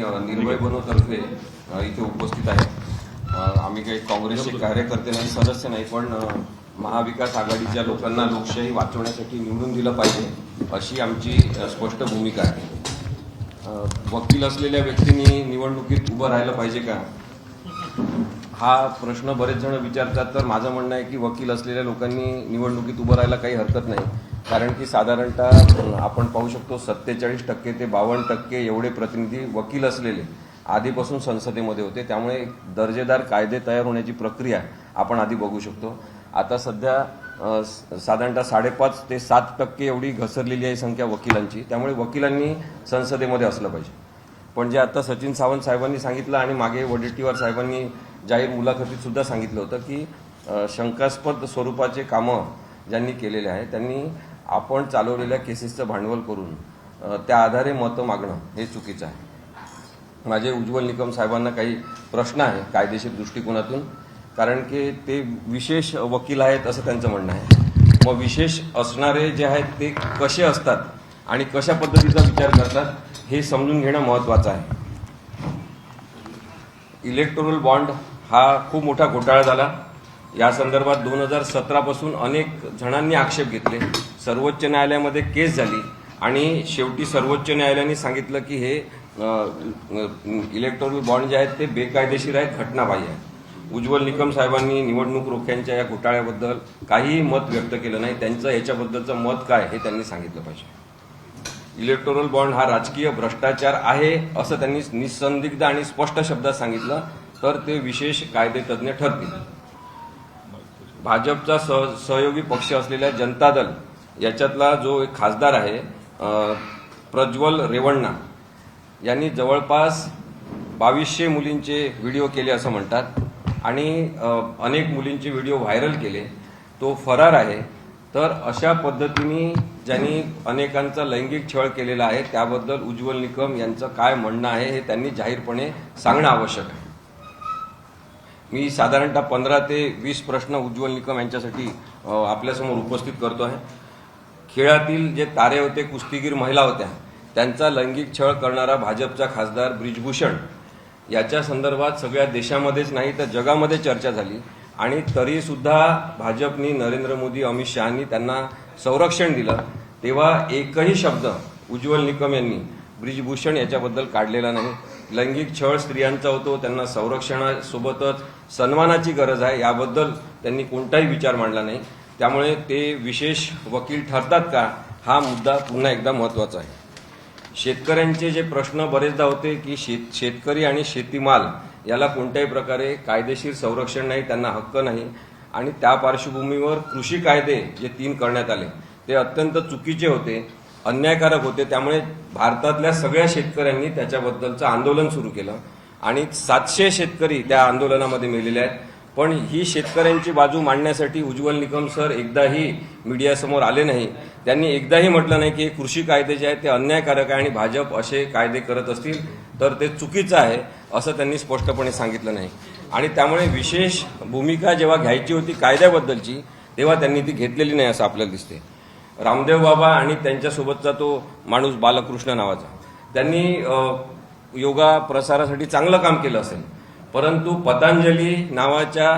निर्भय बनवतर्फे इथे उपस्थित आहे. आम्ही काही काँग्रेसचे कार्यकर्ते नाही सदस्य नाही पण महाविकास आघाडीच्या लोकांना लोकशाही वाचवण्यासाठी निवडून दिलं पाहिजे अशी आमची स्पष्ट भूमिका आहे. वकील असलेल्या व्यक्तींनी निवडणुकीत उभं राहिलं पाहिजे का? हा प्रश्न बरेच जण विचारतात तर माझं म्हणणं आहे की वकील असलेल्या लोकांनी निवडणुकीत उभं राहायला काही हरकत नाही. कारण की साधारणतः आपण पाहू शकतो सत्तेचाळीस टक्के ते बावन्न टक्के एवढे प्रतिनिधी वकील असलेले आधीपासून संसदेमध्ये होते. त्यामुळे एक दर्जेदार कायदे तयार होण्याची प्रक्रिया आपण आधी बघू शकतो. आता सध्या साधारणतः साडेपाच ते सात टक्के एवढी घसरलेली आहे संख्या वकिलांची. त्यामुळे वकिलांनी संसदेमध्ये असलं पाहिजे. पण जे आता सचिन सावंत साहेबांनी सांगितलं आणि मागे वडेट्टीवार साहेबांनी जाहीर मुलाखतीत सुद्धा सांगितलं होतं की शंकास्पद स्वरूपाचे कामं ज्यांनी केलेले आहे त्यांनी आपण चालवलेल्या केसेसचं भांडवल करून त्या आधारे मतं मागणं हे चुकीचं आहे. माझे उज्ज्वल निकम साहेबांना काही प्रश्न आहे कायदेशीर दृष्टिकोनातून कारण की ते विशेष वकील आहेत असं त्यांचं म्हणणं आहे. मग विशेष असणारे जे आहेत ते कसे असतात आणि कशा पद्धतीचा विचार करतात हे समजून घेणं महत्वाचं आहे. इलेक्टोरल बॉन्ड हा खूप मोठा घोटाळा झाला. या संदर्भात दोन हजार सतरापासून अनेक जणांनी आक्षेप घेतले. सर्वोच्च न्यायालयामध्ये केस झाली आणि शेवटी सर्वोच्च न्यायालयाने सांगितलं की हे इलेक्टोरल बॉन्ड जे आहेत ते बेकायदेशीर आहेत घटनाबाह्य आहेत. उज्ज्वल निकम साहेबांनी निवडणूक रोख्यांच्या या घोटाळ्याबद्दल काहीही मत व्यक्त केलं नाही. त्यांचं याच्याबद्दलचं मत काय हे त्यांनी सांगितलं पाहिजे. इलेक्टोरल बॉन्ड हा राजकीय भ्रष्टाचार आहे असं त्यांनी निसंदिग्ध आणि स्पष्ट शब्दात सांगितलं तर ते विशेष कायदे तज्ज्ञ ठरतील. भाजपचा सह सहयोगी पक्ष असलेल्या जनता दल याच्यातला जो एक खासदार आहे प्रज्वल रेवण्णा यांनी जवळपास बावीसशे मुलींचे व्हिडिओ केले असं म्हणतात. आणि अनेक मुलींचे व्हिडिओ व्हायरल केले. तो फरार आहे. तर अशा पद्धतीने ज्यांनी अनेकांचा लैंगिक छळ केलेला आहे त्याबद्दल उज्ज्वल निकम यांचं काय म्हणणं आहे हे त्यांनी जाहीरपणे सांगणं आवश्यक आहे. मी साधारणतः पंधरा ते वीस प्रश्न उज्ज्वल निकम यांच्यासाठी आपल्यासमोर उपस्थित करतो आहे. खेळातील जे तारे होते कुस्तीगीर महिला होत्या त्यांचा लैंगिक छळ करणारा भाजपचा खासदार ब्रिजभूषण याच्या संदर्भात सगळ्या देशामध्येच नाही तर जगामध्ये चर्चा झाली. आणि तरीसुद्धा भाजपनी नरेंद्र मोदी अमित शहानी त्यांना संरक्षण दिलं. तेव्हा एकही शब्द उज्ज्वल निकम यांनी ब्रिजभूषण याच्याबद्दल काढलेला नाही. लैंगिक छळ स्त्रियांचा होतो त्यांना संरक्षणासोबतच सन्मानाची गरज आहे. याबद्दल त्यांनी कोणताही विचार मांडला नाही. त्यामुळे ते विशेष वकील ठरतात का हा मुद्दा पुन्हा एकदा महत्त्वाचा आहे. शेतकऱ्यांचे जे प्रश्न बरेचदा होते की शेत शेतकरी आणि शेतीमाल याला कोणत्याही प्रकारे कायदेशीर संरक्षण नाही त्यांना हक्क नाही. आणि त्या पार्श्वभूमीवर कृषी कायदे जे तीन करण्यात आले ते अत्यंत चुकीचे होते अन्यायकारक होते. त्यामुळे भारतातल्या सगळ्या शेतकऱ्यांनी त्याच्याबद्दलचं आंदोलन सुरू केलं. आणि सातशे शेतकरी त्या आंदोलनामध्ये मेलेले आहेत. पण ही शेतकऱ्यांची बाजू मांडण्यासाठी उज्ज्वल निकम सर एकदाही मीडियासमोर आले नाही. त्यांनी एकदाही म्हटलं नाही की हे कृषी कायदे जे आहेत ते अन्यायकारक आहे आणि भाजप असे कायदे करत असतील तर ते चुकीचं आहे असं त्यांनी स्पष्टपणे सांगितलं नाही. आणि त्यामुळे विशेष भूमिका जेव्हा घ्यायची होती कायद्याबद्दलची तेव्हा त्यांनी ती घेतलेली नाही असं आपल्याला दिसते. रामदेव बाबा आणि त्यांच्यासोबतचा तो माणूस बालकृष्ण नावाचा. त्यांनी योगा प्रसारासाठी चांगलं काम केलं असेल. परंतु पतंजली नावाच्या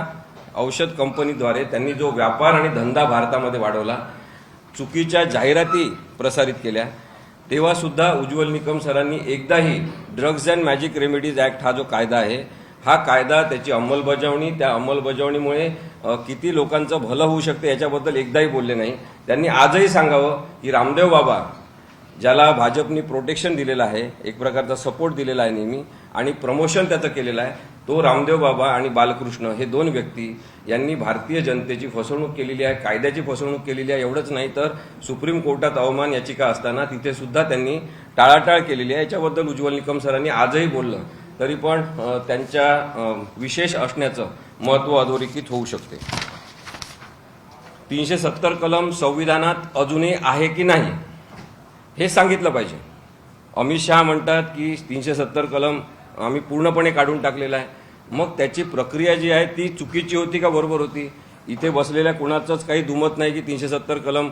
औषध कंपनीद्वारे त्यांनी जो व्यापार आणि धंदा भारतामध्ये वाढवला चुकीच्या जाहिराती प्रसारित केल्या. तेव्हासुद्धा उज्ज्वल निकम सरांनी एकदाही drugs and magic remedies act हा जो कायदा आहे हा कायदा त्याची अंमलबजावणी त्या अंमलबजावणीमुळे किती लोकांचं भलं होऊ शकते याच्याबद्दल एकदाही बोलले नाही. त्यांनी आजही सांगावं की रामदेव बाबा ज्याला भाजपनी प्रोटेक्शन दिलेलं आहे एक प्रकारचा सपोर्ट दिलेला आहे नेहमी आणि प्रमोशन त्याचं केलेलं आहे तो रामदेव बाबा आणि बालकृष्ण हे दोन व्यक्ती यांनी भारतीय जनतेची फसवणूक केलेली आहे कायद्याची फसवणूक केलेली आहे एवढंच नाही तर सुप्रीम कोर्टात अवमान याचिका असताना तिथे सुद्धा त्यांनी टाळाटाळ केलेली आहे. याच्याबद्दल उज्ज्वल निकम सरांनी आजही बोललं तरी पण त्यांच्या विशेष असण्याचं महत्त्व अधोरेखित होऊ शकते. तीनशे सत्तर कलम संविधानात अजूनही आहे की नाही? हे सांगितलं पाहिजे. अमित शहा म्हणतात की तीनशे सत्तर कलम आम्ही पूर्णपणे काढून टाकलेला आहे. मग त्याची प्रक्रिया जी आहे ती चुकीची होती का बरोबर होती? इथे बसलेल्या कुणाचंच काही दुमत नाही की तीनशे सत्तर कलम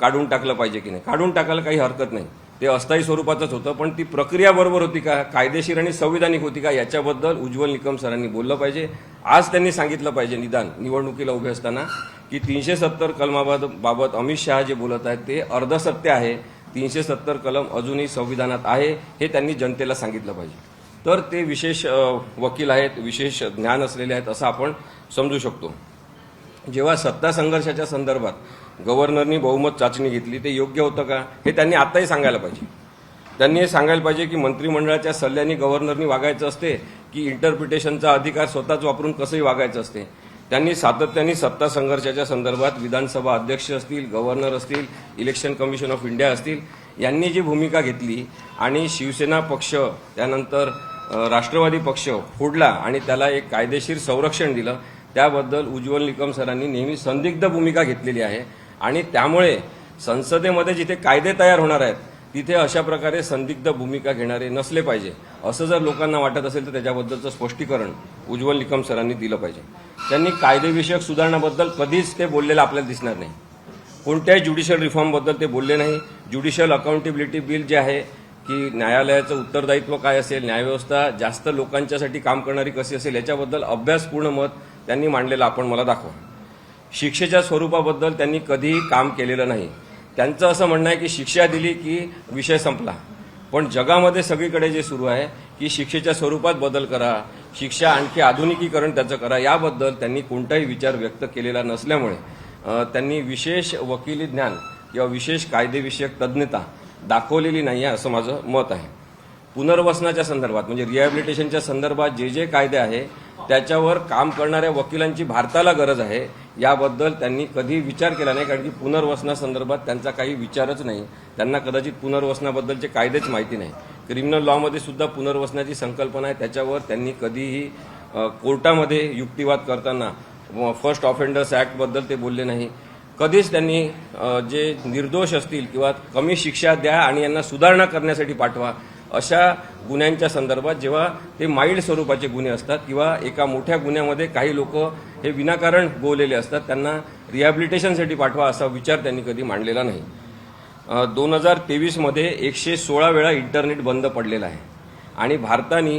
काढून टाकलं पाहिजे की नाही. काढून टाकायला काही हरकत नाही. ते अस्थायी स्वरूपाचंच होतं पण ती प्रक्रिया बरोबर होती का? कायदेशीर आणि संविधानिक होती का? याच्याबद्दल उज्ज्वल निकम सरांनी बोललं पाहिजे. आज त्यांनी सांगितलं पाहिजे निदान निवडणुकीला उभे असताना की तीनशे सत्तर कलमाबाबत बाबत अमित शहा जे बोलत आहेत ते अर्धसत्य आहे. तीनशे सत्तर कलम अजूनही संविधानात आहे हे त्यांनी जनतेला सांगितलं पाहिजे. तर ते विशेष वकील आहेत विशेष ज्ञान असलेले आहेत असं आपण समजू शकतो. जेव्हा सत्ता संघर्षाच्या संदर्भात गव्हर्नरनी बहुमत चाचणी घेतली ते योग्य होतं का? हे त्यांनी आत्ताही सांगायला पाहिजे. त्यांनी हे सांगायला पाहिजे की मंत्रिमंडळाच्या सल्ल्याने गव्हर्नरनी वागायचं असते की इंटरप्रिटेशनचा अधिकार स्वतःच वापरून कसंही वागायचं असते. त्यांनी सातत्याने सत्ता संघर्षाच्या संदर्भात विधानसभा अध्यक्ष असतील गव्हर्नर असतील इलेक्शन कमिशन ऑफ इंडिया असतील यांनी जी भूमिका घेतली आणि शिवसेना पक्ष त्यानंतर राष्ट्रवादी पक्ष फोडला आणि त्याला एक कायदेशीर संरक्षण दिलं त्याबद्दल उज्ज्वल निकम सरांनी नेहमी संदिग्ध भूमिका घेतलेली आहे. आणि त्यामुळे संसदेमध्ये जिथे कायदे तयार होणार आहेत तिथे अशा प्रकारे संदिग्ध भूमिका घेणारे नसले पाहिजे. असं जर लोकांना वाटत असेल तर त्याच्याबद्दलचं स्पष्टीकरण उज्ज्वल निकम सरांनी दिलं पाहिजे. त्यांनी कायदेविषयक सुधारणाबद्दल कधीच ते बोललेलं आपल्याला दिसणार नाही. कोणत्याही ज्युडिशियल रिफॉर्मबद्दल ते बोलले नाही. ज्युडिशियल अकाउंटेबिलिटी बिल जे आहे की न्यायालयाचं उत्तरदायित्व काय असेल न्यायव्यवस्था जास्त लोकांच्यासाठी काम करणारी कशी असेल याच्याबद्दल अभ्यासपूर्ण मत त्यांनी मांडलेलं आपण मला दाखवा. शिक्षेच्या स्वरूपाबद्दल त्यांनी कधीही काम केलेलं नाही. त्यांचं असं म्हणणं आहे की शिक्षा दिली की विषय संपला. पण जगामध्ये सगळीकडे जे सुरू आहे की शिक्षेच्या स्वरूपात बदल करा शिक्षा आणखी आधुनिकीकरण त्याचं करा याबद्दल त्यांनी कोणताही विचार व्यक्त केलेला नसल्यामुळे त्यांनी विशेष वकिली ज्ञान किंवा विशेष कायदेविषयक तज्ज्ञता दाखवलेली नाही आहे असं माझं मत आहे. पुनर्वसनाच्या संदर्भात म्हणजे रिहॅबिलिटेशनच्या संदर्भात जे जे कायदे आहे त्याच्यावर काम करणाऱ्या वकिलांची भारताला गरज आहे. याबद्दल त्यांनी कधी विचार केला नाही कारण की पुनर्वसनासंदर्भात त्यांचा काही विचारच नाही. त्यांना कदाचित पुनर्वसनाबद्दलचे कायदेच माहिती नाही. क्रिमिनल लॉमध्ये सुद्धा पुनर्वसनाची संकल्पना आहे. त्याच्यावर त्यांनी कधीही कोर्टामध्ये युक्तिवाद करताना फर्स्ट ऑफेंडर्स ॲक्टबद्दल ते बोलले नाही. कधीच त्यांनी जे निर्दोष असतील किंवा कमी शिक्षा द्या आणि यांना सुधारणा करण्यासाठी पाठवा अशा गुन्ह्यांच्या संदर्भात जेव्हा ते माइल्ड स्वरूपाचे गुन्हे असतात किंवा एका मोठ्या गुन्ह्यामध्ये काही लोक हे विनाकारण गोवलेले असतात त्यांना रिहॅबिलिटेशनसाठी पाठवा असा विचार त्यांनी कधी मांडलेला नाही. दोन हजार तेवीसमध्ये एकशे सोळा वेळा इंटरनेट बंद पडलेलं आहे. आणि भारताने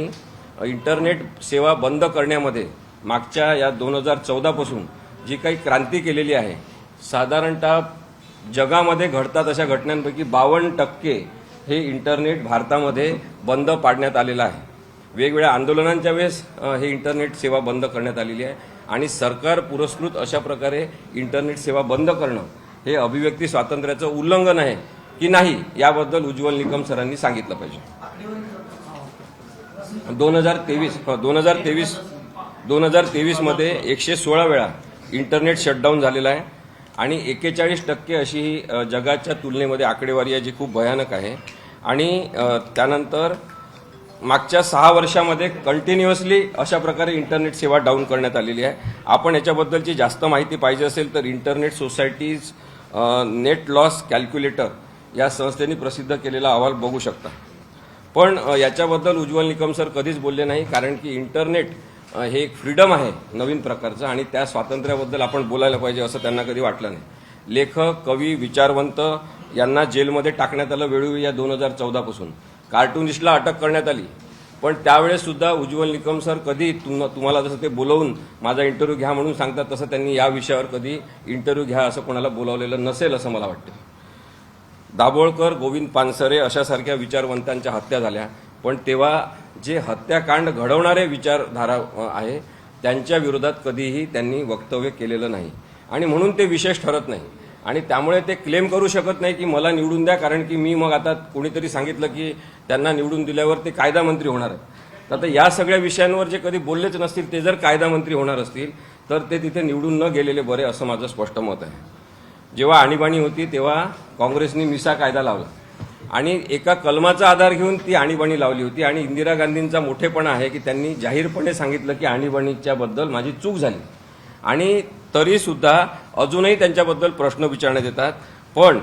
इंटरनेट सेवा बंद करण्यामध्ये मागच्या या दोन हजार चौदापासून जी काही क्रांती केलेली आहे साधारणतः जगामध्ये घडतात अशा घटनांपैकी बावन्न टक्के हे इंटरनेट भारतामध्ये बंद पाडण्यात आलेलं आहे. वेगवेगळ्या आंदोलनांच्या वेळेस हे इंटरनेट सेवा बंद करण्यात आलेली आहे. आणि सरकार पुरस्कृत अशा प्रकारे इंटरनेट सेवा बंद करणं हे अभिव्यक्ती स्वातंत्र्याचं उल्लंघन आहे की नाही याबद्दल उज्ज्वल निकम सरांनी सांगितलं पाहिजे. दोन हजार तेवीस हो, दोन हजार तेवीस दोन हजार तेवीसमध्ये एकशे सोळा वेळा इंटरनेट शटडाऊन झालेला आहे. आणि एकेचाळीस टक्के अशी ही जगाच्या तुलनेमध्ये आकडेवारी आहे जी खूप भयानक आहे. आणि त्यानंतर मागच्या सहा वर्षामध्ये कंटिन्युअसली अशा प्रकारे इंटरनेट सेवा डाऊन करण्यात आलेली आहे. आपण याच्याबद्दलची जास्त माहिती पाहिजे असेल तर internet societies net loss calculator या संस्थेने प्रसिद्ध केलेला अहवाल बघू शकता. पण याच्याबद्दल उज्ज्वल निकम सर कधीच बोलले नाही कारण की इंटरनेट हे एक फ्रीडम आहे नवीन प्रकारचं आणि त्या स्वातंत्र्याबद्दल आपण बोलायला पाहिजे असं त्यांना कधी वाटलं नाही. लेखक कवी विचारवंत यांना जेलमध्ये टाकण्यात आलं वेळोवेळी या दोन हजार चौदापासून कार्टुनिस्टला अटक करण्यात आली. पण त्यावेळेससुद्धा उज्ज्वल निकम सर कधी तुम तुम्हाला जसं ते बोलवून माझा इंटरव्ह्यू घ्या म्हणून सांगतात तसं त्यांनी या विषयावर कधी इंटरव्ह्यू घ्या असं कोणाला बोलावलेलं नसेल असं मला वाटतं. दाभोळकर गोविंद पानसरे अशासारख्या विचारवंतांच्या हत्या झाल्या. पण तेव्हा जे हत्याकांड घडवणारे विचारधारा आहे त्यांच्या विरोधात कधीही त्यांनी वक्तव्य केलेलं नाही. आणि म्हणून ते विशेष ठरत नाही. आणि त्यामुळे ते क्लेम करू शकत नाही की मला निवडून द्या कारण की मी मग आता कोणीतरी सांगितलं की त्यांना निवडून दिल्यावर ते कायदा मंत्री होणार आहेत. तर आता या सगळ्या विषयांवर जे कधी बोललेच नसतील ते जर कायदा मंत्री होणार असतील तर ते तिथे निवडून न गेलेले बरे असं माझं स्पष्ट मत आहे. जेव्हा आणीबाणी होती तेव्हा काँग्रेसनी मिसा कायदा लावला. आणि एका कलमाचा आधार घेऊन ती आणीबाणी लावली होती. आणि इंदिरा गांधींचा मोठेपणा आहे की त्यांनी जाहीरपणे सांगितलं की आणीबाणीच्या बद्दल माझी चूक झाली. आणि तरीसुद्धा अजूनही त्यांच्याबद्दल प्रश्न विचारण्यात येतात. पण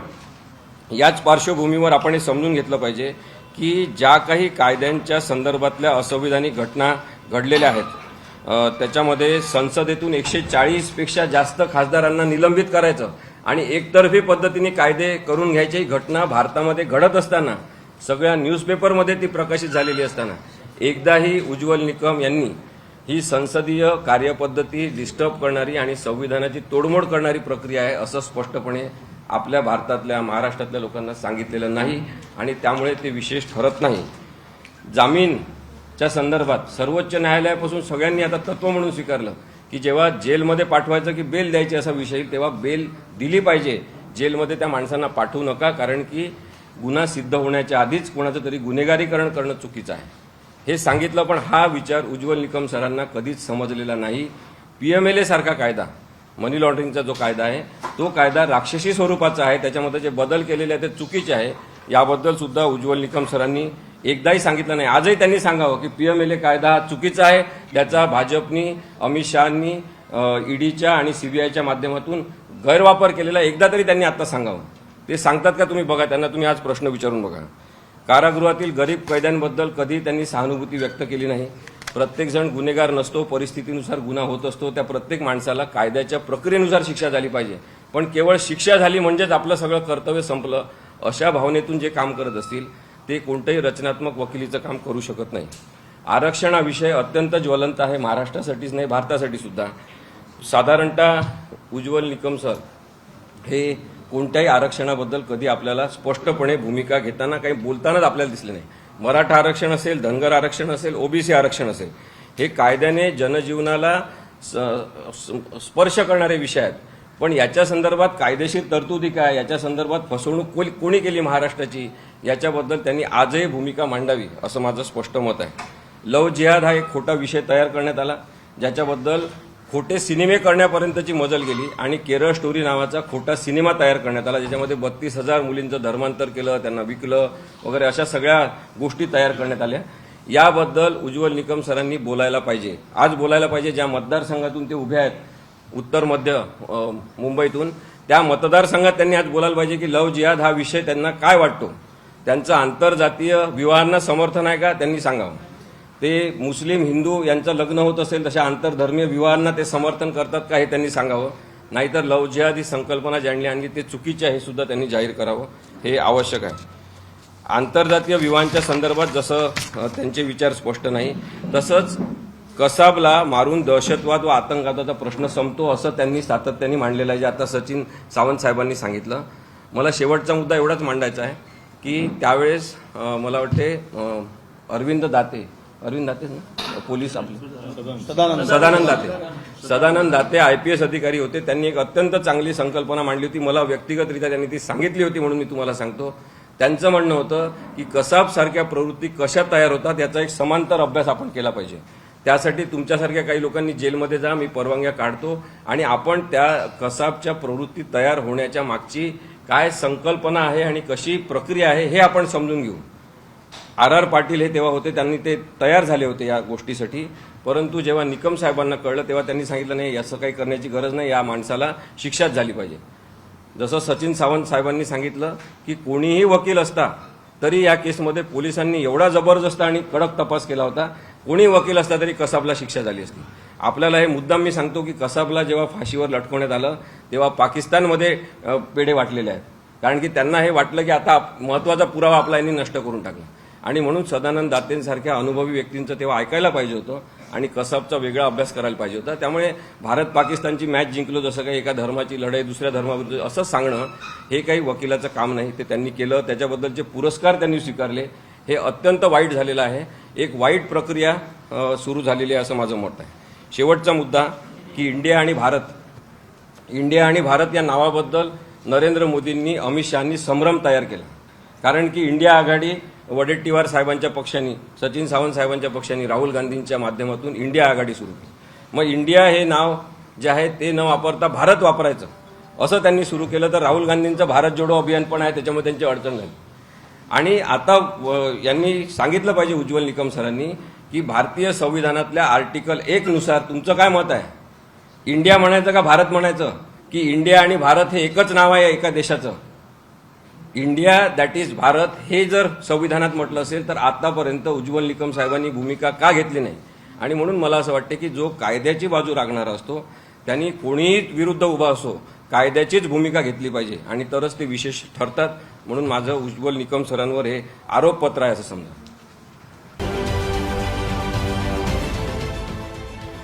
याच पार्श्वभूमीवर आपण हे समजून घेतलं पाहिजे की ज्या काही कायद्यांच्या संदर्भातल्या असंविधानिक घटना घडलेल्या आहेत त्याच्यामध्ये संसदेतून एकशे चाळीसपेक्षा जास्त खासदारांना निलंबित करायचं आणि एकतर्फी पद्धतीने कायदे करून घ्यायची. ही घटना भारतामध्ये घडत असताना सगळ्या न्यूजपेपरमध्ये ती प्रकाशित झालेली असताना एकदाही उज्ज्वल निकम यांनी ही संसदीय कार्यपद्धती डिस्टर्ब करणारी आणि संविधानाची तोडमोड करणारी प्रक्रिया आहे असं स्पष्टपणे आपल्या भारतातल्या महाराष्ट्रातल्या लोकांना सांगितलेलं नाही आणि त्यामुळे ते विशेष ठरत नाही. जामीनच्या संदर्भात सर्वोच्च न्यायालयापासून सगळ्यांनी आता तत्व म्हणून स्वीकारलं. की जेव्हा जेलमध्ये पाठवायचं की बेल द्यायची असा विषय तेव्हा बेल दिली पाहिजे. जेलमध्ये त्या माणसांना पाठवू नका कारण की गुन्हा सिद्ध होण्याच्या आधीच कोणाचं तरी गुन्हेगारीकरण करणं चुकीचं आहे. हे सांगितलं पण हा विचार उज्ज्वल निकम सरांना कधीच समजलेला नाही. पीएमएलए सारखा कायदा मनी लॉन्ड्रिंगचा जो कायदा आहे तो कायदा राक्षसी स्वरूपाचा आहे. त्याच्यामध्ये जे बदल केलेले आहेत ते चुकीचे आहे. याबद्दल सुद्धा उज्ज्वल निकम सरांनी एकदाही सांगितलं नाही. आजही त्यांनी सांगावं की पी एम एल ए कायदा हा चुकीचा आहे. त्याचा भाजपनी अमित शहानी ईडीच्या आणि सीबीआयच्या माध्यमातून गैरवापर केलेला एकदा तरी त्यांनी आता सांगावं. ते सांगतात का तुम्ही बघा त्यांना तुम्ही आज प्रश्न विचारून बघा. कारागृहातील गरीब कैद्यांबद्दल कधी त्यांनी सहानुभूती व्यक्त केली नाही. प्रत्येकजण गुन्हेगार नसतो परिस्थितीनुसार गुन्हा होत असतो. त्या प्रत्येक माणसाला कायद्याच्या प्रक्रियेनुसार शिक्षा झाली पाहिजे. पण केवळ शिक्षा झाली म्हणजेच आपलं सगळं कर्तव्य संपलं. अशा भावनेतून जे काम करत असतील ते कोणतंही रचनात्मक वकिलीचं काम करू शकत नाही. आरक्षण हा विषय अत्यंत ज्वलंत आहे महाराष्ट्रासाठीच नाही भारतासाठी सुद्धा. साधारणतः उज्ज्वल निकम सर हे कोणत्याही आरक्षणाबद्दल कधी आपल्याला स्पष्टपणे भूमिका घेताना काही बोलतानाच आपल्याला दिसले नाही. मराठा आरक्षण असेल धनगर आरक्षण असेल ओबीसी आरक्षण असेल हे कायद्याने जनजीवनाला स्पर्श करणारे विषय आहेत. पण याच्या संदर्भात कायदेशीर तरतुदी काय? याच्या संदर्भात फसवणूक कोणी केली महाराष्ट्राची? याच्याबद्दल त्यांनी आजही भूमिका मांडावी असं माझं स्पष्ट मत आहे. लव जिहाद हा एक खोटा विषय तयार करण्यात आला ज्याच्याबद्दल खोटे सिनेमे करण्यापर्यंतची मजल गेली आणि केरळ स्टोरी नावाचा खोटा सिनेमा तयार करण्यात आला ज्याच्यामध्ये बत्तीस हजार मुलींचं धर्मांतर केलं त्यांना विकलं वगैरे अशा सगळ्या गोष्टी तयार करण्यात आल्या. याबद्दल उज्ज्वल निकम सरांनी बोलायला पाहिजे. आज बोलायला पाहिजे ज्या मतदारसंघातून ते उभे आहेत उत्तर मध्य मुंबईतून. त्या मतदारसंघात त्यांनी आज बोलायला पाहिजे की लव जिहाद हा विषय त्यांना काय वाटतो? त्यांचं आंतरजातीय विवाहांना समर्थन आहे का त्यांनी सांगावं. ते मुस्लिम हिंदू यांचं लग्न होत असेल तशा आंतरधर्मीय विवाहांना ते समर्थन करतात का हे त्यांनी सांगावं. नाहीतर लव जिहादी संकल्पना ज्यांनी आणली ते चुकीचे आहे हे सुद्धा त्यांनी जाहीर करावं. हे आवश्यक आहे. आंतरजातीय विवाहांच्या संदर्भात जसं त्यांचे विचार स्पष्ट नाही तसंच कसाबला मारून दहशतवाद व आतंकवादाचा प्रश्न संपतो असं त्यांनी सातत्याने मांडलेलं आहे. जे आता सचिन सावंत साहेबांनी सांगितलं. मला शेवटचा मुद्दा एवढाच मांडायचा आहे. की त्यावेळेस मला वाटते अरविंद दाते. अरविंद दाते ना? पोलीस आपले. Sadanand. Date. Sadanand Date I P S अधिकारी होते. त्यांनी एक अत्यंत चांगली संकल्पना मांडली होती. मला व्यक्तिगतरित्या त्यांनी ती सांगितली होती म्हणून मी तुम्हाला सांगतो. त्यांचं म्हणणं होतं की कसाब सारख्या प्रवृत्ती कशा तयार होतात याचा एक समांतर अभ्यास आपण केला पाहिजे. त्यासाठी तुमच्यासारख्या काही लोकांनी जेलमध्ये जा मी परवानग्या काढतो आणि आपण त्या कसाबच्या प्रवृत्ती तयार होण्याच्या मागची काय संकल्पना आहे आणि कशी प्रक्रिया आहे हे आपण समजून घेऊ. आर आर पाटील हे तेव्हा होते त्यांनी ते तयार झाले होते या गोष्टीसाठी. परंतु जेव्हा निकम साहेबांना कळलं तेव्हा त्यांनी सांगितलं नाही असं काही करण्याची गरज नाही या माणसाला शिक्षाच झाली पाहिजे. जसं सचिन सावंत साहेबांनी सांगितलं की कोणीही वकील असता तरी या केसमध्ये पोलिसांनी एवढा जबरदस्त आणि कडक तपास केला होता. कोणी वकील असता तरी कसाबला शिक्षा झाली असती. आपल्याला हे मुद्दाम मी सांगतो की कसाबला जेव्हा फाशीवर लटकवण्यात आलं तेव्हा पाकिस्तानमध्ये पेढे वाटलेले आहेत. कारण की त्यांना हे वाटलं की आता महत्त्वाचा पुरावा आपला यांनी नष्ट करून टाकला. आणि म्हणून सदानंद दातेंसारख्या अनुभवी व्यक्तींचं तेव्हा ऐकायला पाहिजे होतं आणि कसाबचा वेगळा अभ्यास करायला पाहिजे होता. त्यामुळे भारत पाकिस्तानची मॅच जिंकलो जसं काही एका धर्माची लढाई दुसऱ्या धर्माविरुद्ध असं सांगणं हे काही वकिलाचं काम नाही. ते त्यांनी केलं. त्याच्याबद्दलचे पुरस्कार त्यांनी स्वीकारले. हे अत्यंत वाईट झालेलं आहे. एक वाईट प्रक्रिया सुरू झालेली आहे असं माझं मत आहे. शेवटचा मुद्दा की इंडिया आणि भारत. इंडिया आणि भारत या नावाबद्दल नरेंद्र मोदींनी अमित शहानी संभ्रम तयार केला. कारण की इंडिया आघाडी वडेट्टीवार साहेबांच्या पक्षांनी सचिन सावंत साहेबांच्या पक्षांनी राहुल गांधींच्या माध्यमातून इंडिया आघाडी सुरू केली. मग इंडिया हे नाव जे आहे ते न वापरता भारत वापरायचं असं त्यांनी सुरू केलं तर राहुल गांधींचं भारत जोडो अभियान पण आहे त्याच्यामध्ये त्यांची अडचण झाली. आणि आता व- यांनी सांगितलं पाहिजे उज्ज्वल निकम सरांनी की भारतीय संविधानातल्या आर्टिकल एक नुसार तुमचं काय मत आहे? इंडिया म्हणायचं का भारत म्हणायचं? की इंडिया आणि भारत हे एकच नाव आहे एका देशाचं? इंडिया दॅट इज भारत हे जर संविधानात म्हटलं असेल तर आतापर्यंत उज्ज्वल निकम साहेबांनी भूमिका का घेतली नाही? आणि म्हणून मला असं वाटतं की जो कायद्याची बाजू राखणारा असतो त्यांनी कोणीही विरुद्ध उभा असो कायद्याचीच भूमिका घेतली पाहिजे. आणि तरच ते विशेष ठरतात. म्हणून माझं उज्ज्वल निकम सरांवर हे आरोपपत्र आहे असं समजा.